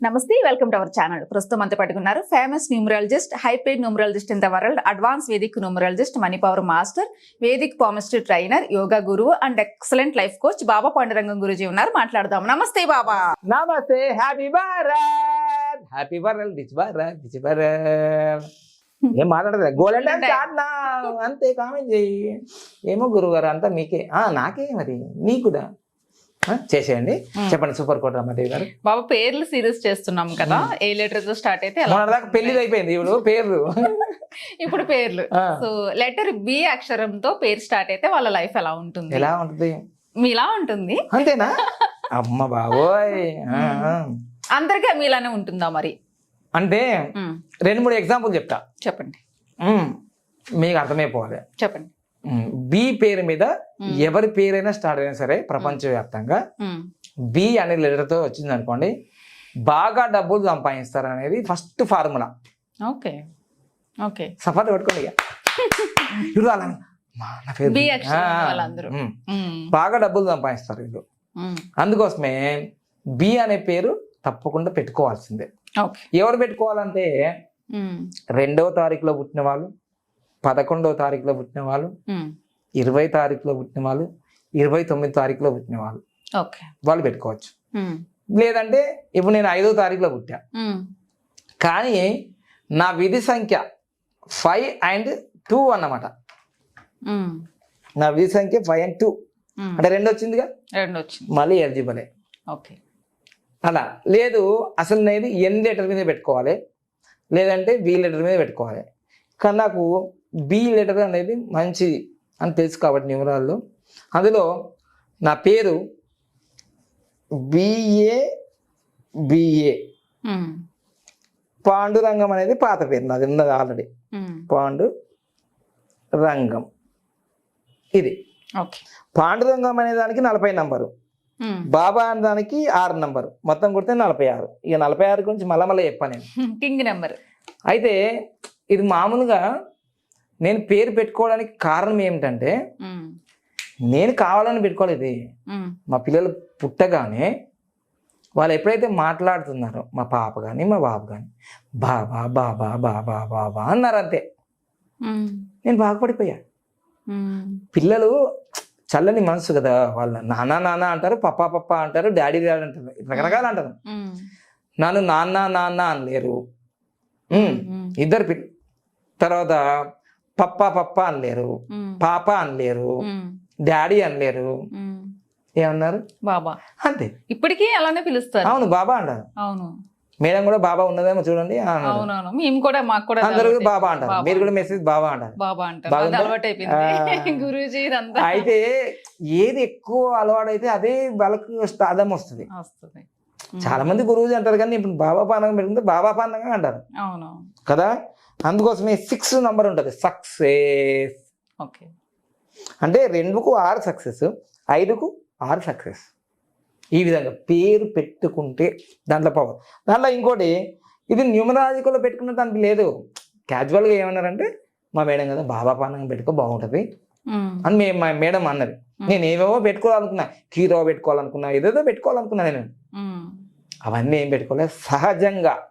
నమస్తే welcome to our channel. ప్రస్తుతం అంతా పట్టుకున్నారు famous numerologist high paid numerologist in the world advance Vedic numerologist money power master Vedic palmistry trainer yoga గురువు and excellent life coach Baba Pandurangam Guruji ఉన్నారు. మాట్లాడదాం. నమస్తే బాబా. నమస్తే happy Bharat! Happy Bharat డిచ్ భారత్ భారత్! ఏం మాట్లాడదు గోల్డ్. అంతే కామెంట్ చెయ్యి. ఏమో గురుగారు అంతా మీకే. నాకే మరి నీకు కూడా ఆ, చేసేయండి. చెప్పండి సూపర్ కోట రమాదేవి గారు. బాబా పేర్లు సిరీస్ చేస్తున్నాం కదా. ఏ లెటర్తో స్టార్ట్ అయితే దాకా పెళ్ళి అయిపోయింది ఇప్పుడు పేర్లు. ఇప్పుడు పేర్లు. సో లెటర్ బి అక్షరంతో పేరు స్టార్ట్ అయితే వాళ్ళ లైఫ్ ఎలా ఉంటుంది? ఎలా ఉంటుంది? మీలా ఉంటుంది? అంతేనా? అమ్మ బాబోయ్. అందరికీ మీలానే ఉంటుందా మరి? అంటే రెండు మూడు ఎగ్జాంపుల్ చెప్తా. చెప్పండి. మీకు అర్థమైపోవాలి. చెప్పండి. బి పేరు మీద ఎవరి పేరైనా స్టార్ట్ అయినా సరే ప్రపంచవ్యాప్తంగా బి అనే లెటర్తో వచ్చింది అనుకోండి బాగా డబ్బులు సంపాదిస్తారు అనేది ఫస్ట్ ఫార్ములా ఓకే. ఓకే సఫర్ పెట్టుకోండి ఇప్పుడు అలా నా పేరు బాగా డబ్బులు సంపాదిస్తారు వీళ్ళు. అందుకోసమే బి అనే పేరు తప్పకుండా పెట్టుకోవాల్సిందే. ఎవరు పెట్టుకోవాలంటే రెండవ తారీఖులో పుట్టిన వాళ్ళు పదకొండవ తారీఖులో పుట్టిన వాళ్ళు ఉమ్, ఇరవై తారీఖులో పుట్టిన వాళ్ళు ఇరవై తొమ్మిది తారీఖులో పుట్టిన వాళ్ళు. ఓకే వాళ్ళు పెట్టుకోవచ్చు. ఉమ్, లేదంటే ఇప్పుడు నేను ఐదో తారీఖులో పుట్టా. ఉమ్, కానీ నా విధి సంఖ్య ఫైవ్ అండ్ టూ అన్నమాట. నా విధి సంఖ్య ఫైవ్ అండ్ టూ. అంటే రెండు వచ్చిందిగా? రెండు వచ్చింది మళ్ళీ ఎలిజిబులే. ఓకే అలా. లేదు అసలు నేను ఎన్ లెటర్ మీద పెట్టుకోవాలి. లేదంటే బి లెటర్ మీద పెట్టుకోవాలి. కానీ నాకు బి లెటర్ అనేది మంచిది అని తెలుసు కాబట్టి న్యూమరాల్లో. అందులో నా పేరు బిఏ బిఏ ఉమ్, పాండురంగం అనేది పాత పేరు నాది ఉన్నది ఆల్రెడీ ఉమ్, పాండు రంగం. ఇది. ఓకే పాండురంగం అనే దానికి నలభై నంబరు. ఉమ్, బాబా అనే దానికి ఆరు నంబరు. మొత్తం కొడితే నలభై ఆరు. ఇక నలభై ఆరు గురించి మళ్ళా మళ్ళీ చెప్పాను నేను. కింగ్ నెంబర్ అయితే ఇది మామూలుగా నేను పేరు పెట్టుకోవడానికి కారణం ఏమిటంటే నేను కావాలని పెట్టుకోలేదు మా పిల్లలు పుట్టగానే వాళ్ళు ఎప్పుడైతే మాట్లాడుతున్నారో మా పాప కానీ మా బాబు కానీ బాబా బాబా బాబా బాబా అన్నారు అంతే. నేను బాగుపడిపోయా. పిల్లలు చల్లని మనసు కదా వాళ్ళ నాన్న నాన్న అంటారు పప్పా పప్పా అంటారు డాడీ డాడీ అంటారు రకరకాలు అంటారు. నన్ను నాన్న నాన్న అనలేరు. ఇద్దరు పిల్ల తర్వాత పప్పా పప్పా అనలేరు. పాప అనలేరు. డాడీ అనలేరు. ఏమన్నారు? బాబా. అంతే. ఇప్పటికీ అలానే పిలుస్తారు. అవును బాబా అంటారు. అవును. మేడం కూడా బాబా ఉన్నదేమో చూడండి. అవునవును. మేము కూడా మాకు కూడా అది అందరూ అలవాటే. బాబా అంటారు. మీరు కూడా మెసేజ్ బాబా అంటారు. బాబా అంటారు? అలవాటు. గురూజీ ఇదంతా. అయితే ఏది ఎక్కువ అలవాడైతే అదే వాళ్ళకు స్టాదం వస్తుంది. వస్తుంది. చాలా మంది గురువుజీ అంటారు కానీ ఇప్పుడు బాబా పానంగా పెట్టుకుంటే బాబా పానంగా అంటారు. అవును కదా? అందుకోసమే సిక్స్ నంబర్ ఉంటుంది సక్సెస్ ఓకే. అంటే రెండుకు ఆరు సక్సెస్ ఐదుకు ఆరు సక్సెస్ ఈ విధంగా పేరు పెట్టుకుంటే దాంట్లో పవర్ దాంట్లో ఇంకోటి ఇది న్యూమరాజికల్లో పెట్టుకున్న దానికి లేదు. క్యాజువల్గా ఏమన్నారంటే మా మేడం కదా బాబా పానంగా పెట్టుకో బాగుంటుంది. అని మే మా మేడం అన్నది నేను ఏవేవో పెట్టుకోవాలనుకున్నా కీరో పెట్టుకోవాలనుకున్నా ఏదేదో పెట్టుకోవాలనుకున్నా నేను. అవన్నీ ఏం పెట్టుకోలేదు సహజంగా.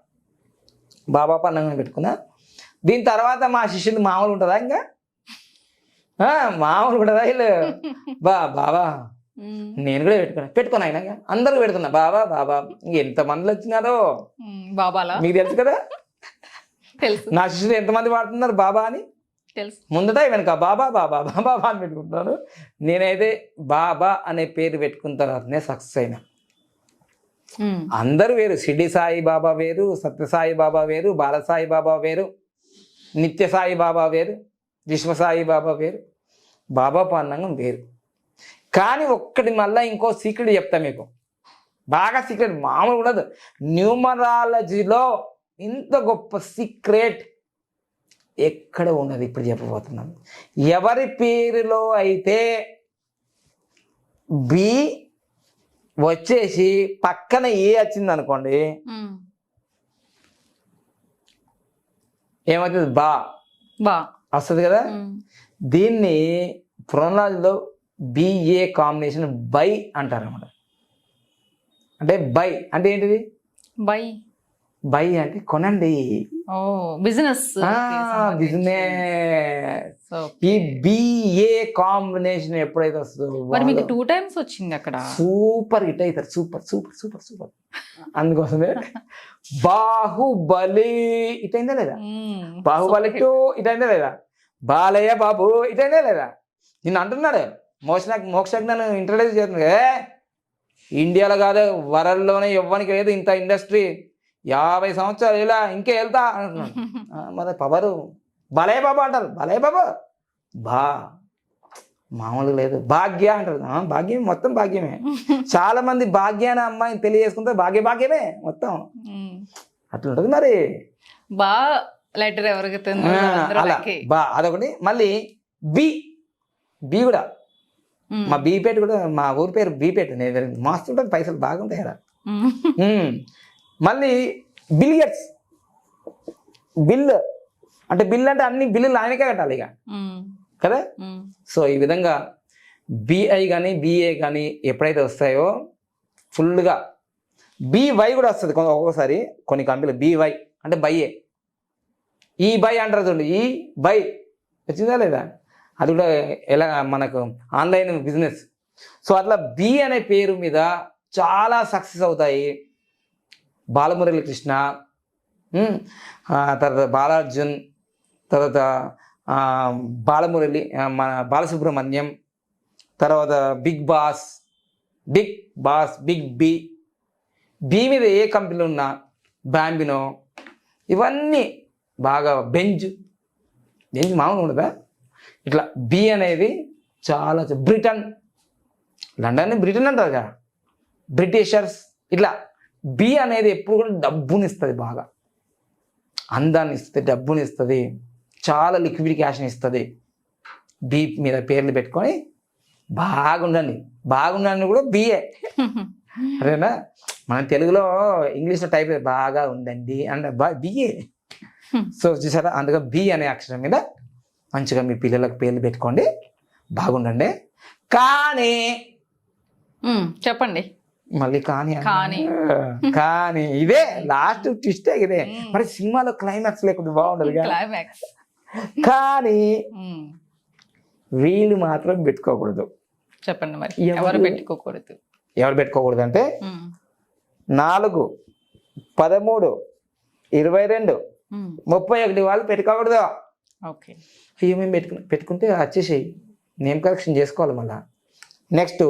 బాబా పన్నంగా పెట్టుకున్నా. దీని తర్వాత మా శిష్యులు మామూలు ఉంటుందా ఇంకా? ఆ, మామూలు ఉంటుందా వీళ్ళు? బా బాబా నేను కూడా పెట్టుకున్నా. పెట్టుకున్నా అయినా అందరూ పెడుతున్నా. బాబా బాబా ఎంత మందిలో వచ్చినారో. బాబాలా? మీకు తెలుసు కదా? తెలుసు. నా శిష్యులు ఎంతమంది వాడుతున్నారు? బాబా అని? ముందట వెనక? బాబా బాబా బాబా అని పెట్టుకుంటున్నాను నేనైతే బాబా అనే పేరు పెట్టుకున్న తర్వాతనే సక్సెస్ అయినా. అందరూ వేరు. షిరిడి సాయి బాబా వేరు సత్యసాయి బాబా వేరు బాలసాయి బాబా వేరు నిత్య సాయి బాబా వేరు విశ్వసాయి బాబా వేరు బాబా పాండంగం వేరు. కానీ ఒక్కటి మళ్ళీ ఇంకో సీక్రెట్ చెప్తా మీకు. బాగా సీక్రెట్ మామూలు ఉండదు. న్యూమరాలజీలో ఇంత గొప్ప సీక్రెట్ ఎక్కడ ఉన్నది ఇప్పుడు చెప్పబోతున్నాను. ఎవరి పేరులో అయితే బి వచ్చేసి పక్కన ఏ వచ్చింది అనుకోండి ఏమవుతుంది? బా. బా. వస్తుంది కదా? దీన్ని ప్రొనాలజీలో బిఏ కాంబినేషన్ బై అంటారు అన్నమాట అంటే బై అంటే ఏంటిది? బై. బై అంటే కొనండి. ఓ బిజినెస్ బిజినెస్ ఈ బిఏ కాంబినేషన్ ఎప్పుడైతే వస్తుందో మరి మీకు టూ టైమ్స్ వచ్చింది అక్కడ? సూపర్ హిట్ అవుతారు సూపర్ సూపర్ సూపర్ సూపర్. అందుకోసమే బాహుబలి ఇట్ అయిందా లేదా. బాహుబలి టూ ఇట్ అయిందా లేదా? బాలయ్య బాబు ఇట్ అయిందా లేదా? నిన్ను అంటున్నాడు. మోక్ష మోక్షకు నన్ను ఇంట్రడ్యూస్ చేస్తున్నాడు. ఏ? ఇండియాలో కాదు వరల్డ్లోనే ఇవ్వనికి లేదు ఇంత ఇండస్ట్రీ యాభై సంవత్సరాలు ఇలా ఇంకే వెళ్తా అంటున్నాడు మరి పవరు భలే బాబు అంటారు భలే బాబు. బా మామూలుగా లేదు. భాగ్య అంటారు. భాగ్యం మొత్తం భాగ్యమే. చాలా మంది భాగ్య అనే అమ్మాయిని చేసుకుంటే భాగ్య భాగ్యమే మొత్తం. మ్మ్. అట్లా ఉంటుంది మరి. బా లెటర్ ఎవరికి. బా అదొకటి. మళ్ళీ బి బి కూడా. మా బీపేట కూడా మా ఊరి పేరు బీపేట నేను మస్తు ఉంటుంది పైసలు బాగుంటాయి కదా. మళ్ళీ బిలియర్స్ బిల్ అంటే బిల్ అంటే అన్ని బిల్లులు ఆయనకే కట్టాలి ఇక. కదా. సో ఈ విధంగా బిఐ కానీ బిఏ కానీ ఎప్పుడైతే వస్తాయో ఫుల్గా బీవై కూడా వస్తుంది ఒక్కొక్కసారి కొన్ని కంపెనీలు. బీవై అంటే బైఏ ఈ బై అంటారు చూడండి. ఈ బై వచ్చిందా లేదా? అది కూడా ఎలా మనకు ఆన్లైన్ బిజినెస్. సో అట్లా బి అనే పేరు మీద చాలా సక్సెస్ అవుతాయి. బాలమురళి కృష్ణ తర్వాత బాలార్జున్ తర్వాత బాలమురళి మన బాలసుబ్రహ్మణ్యం తర్వాత big boss big boss big B B మీద ఏ కంపెనీలు ఉన్నా బాంబినో ఇవన్నీ బాగా బెంజ్ బెంజ్ మామూలు ఉండదా? ఇట్లా బి అనేది చాలా బ్రిటన్ లండన్ బ్రిటన్ అంటారు కదా బ్రిటిషర్స్ ఇట్లా బి అనేది ఎప్పుడు కూడా డబ్బుని ఇస్తుంది బాగా. అందాన్ని ఇస్తుంది డబ్బుని ఇస్తుంది చాలా లిక్విడ్ క్యాష్ని ఇస్తుంది. బి మీద పేర్లు పెట్టుకొని బాగుండండి. బాగుండండి కూడా బిఏ అదేనా? మన తెలుగులో ఇంగ్లీష్లో టైప్ బాగా ఉందండి అంటే. బా బిఏ సో చూసారా? అందుకే బి అనే అక్షరం మీద మంచిగా మీ పిల్లలకు పేర్లు పెట్టుకోండి. బాగుండండి. కానీ. చెప్పండి. మళ్ళీ కానీ. కానీ. కానీ ఇదే లాస్ట్ ట్విస్టే ఇదే. మరి సినిమాలో క్లైమాక్స్ లేకుండా బాగుండదు క్లైమాక్స్ కానీ. వీళ్ళు మాత్రం పెట్టుకోకూడదు చెప్పండి మరి ఎవరు? పెట్టుకోకూడదు ఎవరు పెట్టుకోకూడదు అంటే. నాలుగు పదమూడు ఇరవై రెండు. ముప్పై ఒకటి వాళ్ళు పెట్టుకోకూడదు ఓకే అయ్యో మేము పెట్టుకు పెట్టుకుంటే వచ్చేసేయి నేమ్ కరెక్షన్ చేసుకోవాలి మళ్ళా నెక్స్ట్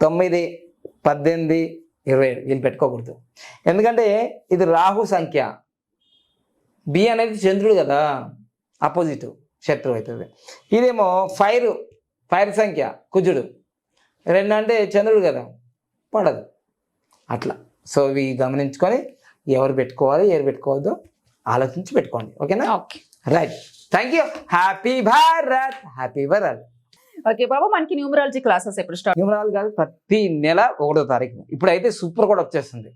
తొమ్మిది పద్దెనిమిది ఇరవై ఏడు. వీళ్ళు పెట్టుకోకూడదు. ఎందుకంటే ఇది రాహు సంఖ్య. బి అనేది చంద్రుడు కదా. ఆపోజిట్ శత్రువు అవుతుంది. ఇదేమో ఫైర్ ఫైర్ సంఖ్య కుజుడు. రెండు అంటే చంద్రుడు కదా. పడదు. అట్లా. సో ఇవి గమనించుకొని ఎవరు పెట్టుకోవాలి ఎవరు పెట్టుకోవద్దు ఆలోచించి పెట్టుకోండి. ఓకేనా? Okay. Right thank you happy Bharat happy Bharat okay Baba మనకి న్యూమరాలజీ క్లాసెస్ ఎప్పుడు స్టార్ట్ న్యూమరాలు కాదు ప్రతి నెల ఒకటో తారీఖు ఇప్పుడైతే సూపర్ కోడ్ వచ్చేస్తుంది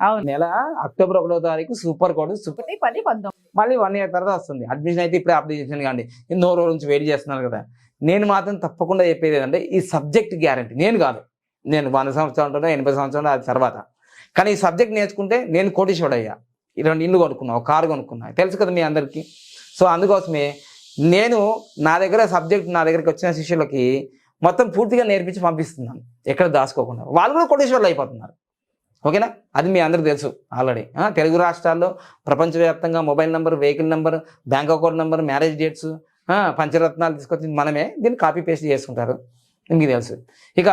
అవును. నెల అక్టోబర్ ఒకటో తారీఖు సూపర్ కోడ్ సూపర్ పది పంతొమ్మిది. మళ్ళీ వన్ ఇయర్ తర్వాత వస్తుంది. అడ్మిషన్ అయితే ఇప్పుడే అప్లై చేసాను కానీ ఎన్నో రోజుల నుంచి వెయిట్ చేస్తున్నారు కదా. నేను మాత్రం తప్పకుండా చెప్పేది ఏంటంటే ఈ సబ్జెక్ట్ గ్యారంటీ నేను కాదు. నేను వంద సంవత్సరాలు ఉంటాను ఎనభై సంవత్సరాలు అది తర్వాత. కానీ ఈ సబ్జెక్ట్ నేర్చుకుంటే నేను కోటీశ్వరుడు అయ్యా రెండు ఇల్లు కొనుక్కున్నా ఒక కారు కొనుక్కున్నా. తెలుసు కదా మీ అందరికీ? సో అందుకోసమే నేను నా దగ్గర సబ్జెక్ట్ నా దగ్గరికి వచ్చిన శిష్యులకి మొత్తం పూర్తిగా నేర్పించి పంపిస్తున్నాను. ఎక్కడ దాచుకోకుండా. వాళ్ళు కూడా కోటీశ్వరులు అయిపోతున్నారు. ఓకేనా? అది మీ అందరికి తెలుసు ఆల్రెడీ తెలుగు రాష్ట్రాల్లో ప్రపంచవ్యాప్తంగా mobile number vehicle number bank account number marriage dates పంచరత్నాలు తీసుకొచ్చి మనమే దీన్ని కాపీ పేస్ట్ చేసుకుంటారు. మీకు తెలుసు. ఇక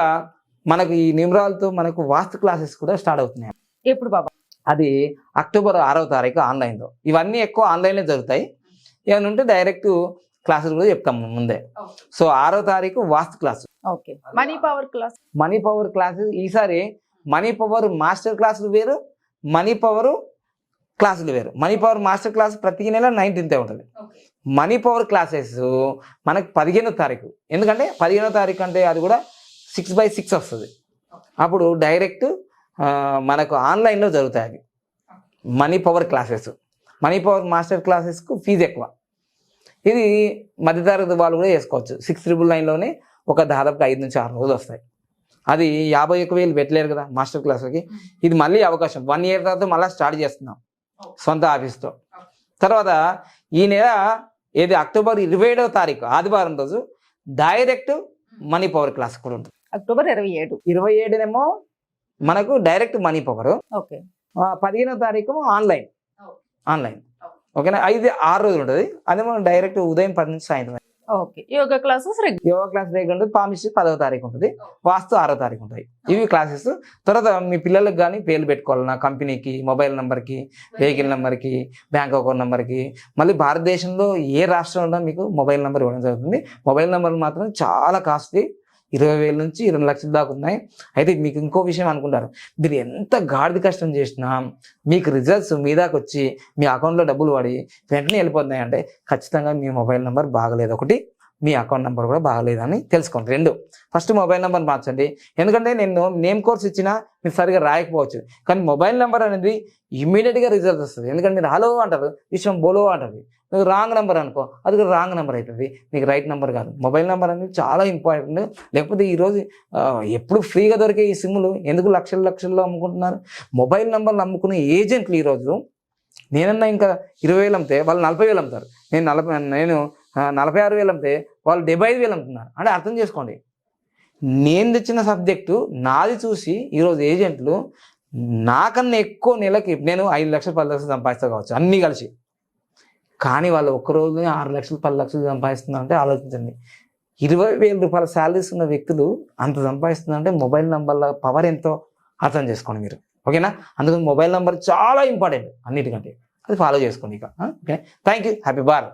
మనకు ఈ నిమ్రాలతో మనకు వాస్తు క్లాసెస్ కూడా స్టార్ట్ అవుతున్నాయి. ఎప్పుడు బాబా? అది అక్టోబర్ ఆరవ తారీఖు ఆన్లైన్లో ఇవన్నీ ఎక్కువ ఆన్లైన్లో జరుగుతాయి. ఏమైనా ఉంటే డైరెక్ట్ క్లాసులు కూడా చెప్తాం ముందే. సో ఆరో తారీఖు Vastu class okay. Money power class money power classes ఈసారి మనీ పవర్ మాస్టర్ క్లాసులు వేరు మనీ పవర్ క్లాసులు వేరు. మనీ పవర్ మాస్టర్ క్లాస్ ప్రతి నెల నైన్టీన్త్ ఉంటుంది. మనీ పవర్ క్లాసెస్ మనకు పదిహేనో తారీఖు. ఎందుకంటే పదిహేనో తారీఖు అంటే అది కూడా సిక్స్ బై సిక్స్ వస్తుంది. అప్పుడు డైరెక్ట్ మనకు ఆన్లైన్లో జరుగుతాయి అవి. Money power classes money power master క్లాసెస్కు fees ఎక్కువ. ఇది మధ్యతరగతి వాళ్ళు కూడా చేసుకోవచ్చు. సిక్స్ ట్రిపుల్ నైన్లోనే ఒక దాదాపుగా ఐదు నుంచి ఆరు రోజులు వస్తాయి. అది యాభై ఒక్క వేలు పెట్టలేరు కదా మాస్టర్ క్లాస్కి ఇది మళ్ళీ అవకాశం. వన్ ఇయర్ తర్వాత మళ్ళీ స్టార్ట్ చేస్తున్నాం. సొంత ఆఫీస్తో. తర్వాత ఈ నెల ఏది అక్టోబర్ ఇరవై ఏడవ తారీఖు ఆదివారం రోజు డైరెక్ట్ మనీ పవర్ క్లాస్ కూడా ఉంటుంది. అక్టోబర్ ఇరవై ఏడు. ఇరవై ఏడునేమో మనకు డైరెక్ట్ మనీ పవర్. ఓకే. పదిహేనో తారీఖు ఆన్లైన్. ఆన్లైన్. ఓకేనా? ఐదు ఆరు రోజులు ఉంటుంది. అదే మనం డైరెక్ట్ ఉదయం పది నుంచి సాయంత్రం okay. Yoga classes yoga class దగ్గర ఉంటుంది. పామిస్ట్రీ పదవ తారీఖు ఉంటుంది. వాస్తు ఆరో తారీఖు ఉంటాయి ఇవి క్లాసెస్. తర్వాత మీ పిల్లలకు కానీ పేర్లు పెట్టుకోవాలన్నా కంపెనీకి మొబైల్ నెంబర్కి వెహికల్ నెంబర్కి బ్యాంక్ అకౌంట్ నెంబర్కి. మళ్ళీ భారతదేశంలో ఏ రాష్ట్రంలో మీకు మొబైల్ నెంబర్ ఇవ్వడం జరుగుతుంది. మొబైల్ నెంబర్ మాత్రం చాలా కాస్ట్లీ ఇరవై వేల నుంచి ఇరవై లక్షల దాకా ఉన్నాయి. అయితే మీకు ఇంకో విషయం అనుకుంటారు. మీరు ఎంత గాడిద కష్టం చేసినా మీకు రిజల్ట్స్ మీ దాకా వచ్చి మీ అకౌంట్లో డబ్బులు పడి వెంటనే వెళ్ళిపోతున్నాయి అంటే ఖచ్చితంగా మీ మొబైల్ నెంబర్ బాగలేదు. ఒకటి మీ అకౌంట్ నెంబర్ కూడా బాగలేదని తెలుసుకోండి. రెండు ఫస్ట్ మొబైల్ నెంబర్ మార్చండి. ఎందుకంటే నేను నేమ్ కోర్స్ ఇచ్చినా మీరు సరిగా రాయకపోవచ్చు. కానీ మొబైల్ నెంబర్ అనేది ఇమ్మీడియట్గా రిజల్ట్ వస్తుంది. ఎందుకంటే మీరు హలో అంటారు విషయం బోలో అంటారు. మీకు రాంగ్ నెంబర్ అనుకో అది కూడా రాంగ్ నెంబర్ అవుతుంది మీకు రైట్ నెంబర్ కాదు. మొబైల్ నెంబర్ అనేది చాలా ఇంపార్టెంట్ లేకపోతే ఈరోజు ఎప్పుడు ఫ్రీగా దొరికే ఈ సిమ్లు ఎందుకు లక్షల లక్షల్లో అమ్ముకుంటున్నారు? మొబైల్ నెంబర్లు అమ్ముకునే ఏజెంట్లు ఈరోజు నేనన్నా ఇంకా ఇరవై వేలు అమ్మితే వాళ్ళు నలభై వేలు అమ్ముతారు. నేను నలభై నేను నలభై ఆరు వేలు అమ్మితే వాళ్ళు డెబ్బై ఐదు వేలు అమ్ముతున్నారు. అంటే అర్థం చేసుకోండి. నేను తెచ్చిన సబ్జెక్టు నాది చూసి ఈరోజు ఏజెంట్లు నాకన్నా ఎక్కువ నెలకి నేను ఐదు లక్షలు పది లక్షలు సంపాదిస్తా కావచ్చు అన్నీ కలిసి. కానీ వాళ్ళు ఒక్క రోజు ఆరు లక్షలు పది లక్షలు సంపాదిస్తున్నారంటే ఆలోచించండి. ఇరవై వేల రూపాయల శాలరీస్ ఉన్న వ్యక్తులు అంత సంపాదిస్తున్నారంటే మొబైల్ నంబర్ల పవర్ ఎంతో అర్థం చేసుకోండి మీరు. ఓకేనా? అందుకని మొబైల్ నంబర్ చాలా ఇంపార్టెంట్ అన్నిటికంటే. అది ఫాలో చేసుకోండి ఇక. Okay? Thank you happy Bharat.